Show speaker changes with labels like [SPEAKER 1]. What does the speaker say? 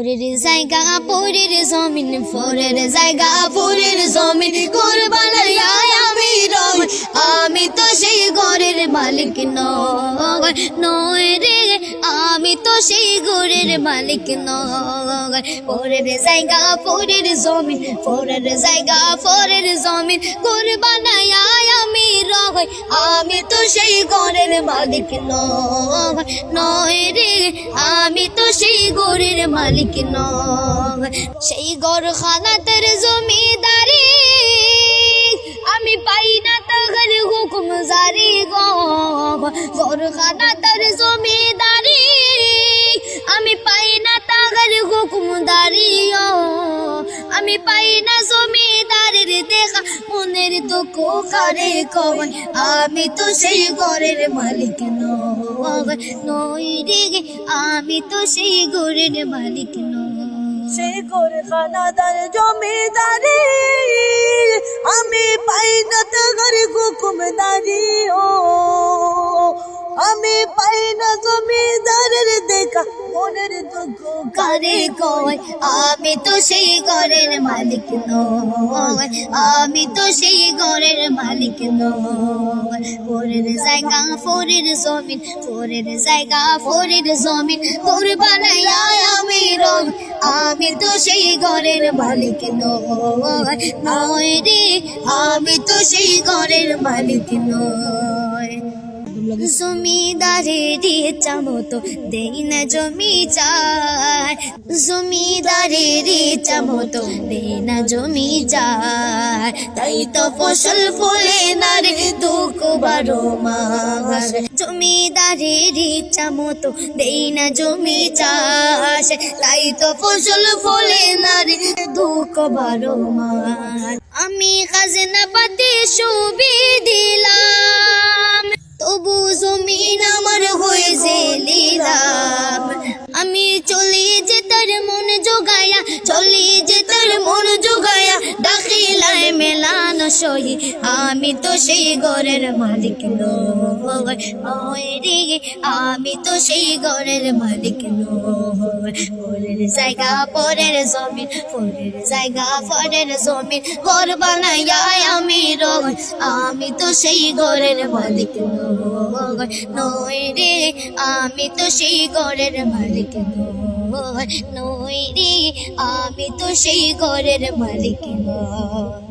[SPEAKER 1] পরের জায়গা, পরের জমিন পরের জায়গা পরের জমিন। ঘর বানাইয়া আমি রই আমি তো সেই ঘরের মালিক নয় নয় রে, আমি তো সেই ঘরের মালিক নয় পরের জায়গা জমিন পরের জায়গা জমিন। আমি তো সেই ঘরের মালিক নয় নয় রে, আমি তো সেই ঘরের মালিক নয় সেই ঘর খানাতের জমিদারি, আমি পাই না তাহলে হুকুম জারি গো ঘর না জমিদারের দেখা, মনের দুঃখ করে কয় আমি তো সেই ঘরের মালিক নই। রে আমি তো সেই ঘরের মালিক নয়
[SPEAKER 2] সে করে খানাদার জমিদারি। পাই না জমিদারের দেখা, মনের দুঃখ
[SPEAKER 1] কারে কয়? আমি তো সেই ঘরের মালিক নয় আমি তো সেই ঘরের মালিক নয় ফোরের জায়গা ফোরের জমিন ফোরের জায়গা ফোরের জমিন ফোর বানাইয়া আমি রং আমি তো সেই ঘরের মালিক নয় নয় রে, আমি তো সেই ঘরের মালিক নয় জমিদারের ইচ্ছা মতো দেই না জমি চায় জমিদারের ইচ্ছা মতো দেই না জমি চায় তাই তো ফসল ফলে না রে দুঃখ বারো মাস। জমিদারের ইচ্ছা মতো দেই না জমি চাষ। তাই তো ফসল ফলে না রে দুঃখ বারো মাস। আমি খাজনা পাতি সুবি দিলাম। চলি যে তার মন জোগায়া, চলি যে তার মন জোগায়া, দাখিলায় মেলানো সহি। আমি তো সেই ঘরের মালিক রে, আমি তো সেই ঘরের মালিক পরের জায়গা, পরের জমিন পরের জায়গা পরের জমিন। ঘর বানাইয়া আমি তো সেই ঘরের মালিক নয় রে, আমি তো সেই ঘরের মালিক নয় রে, আমি তো সেই ঘরের মালিক নয়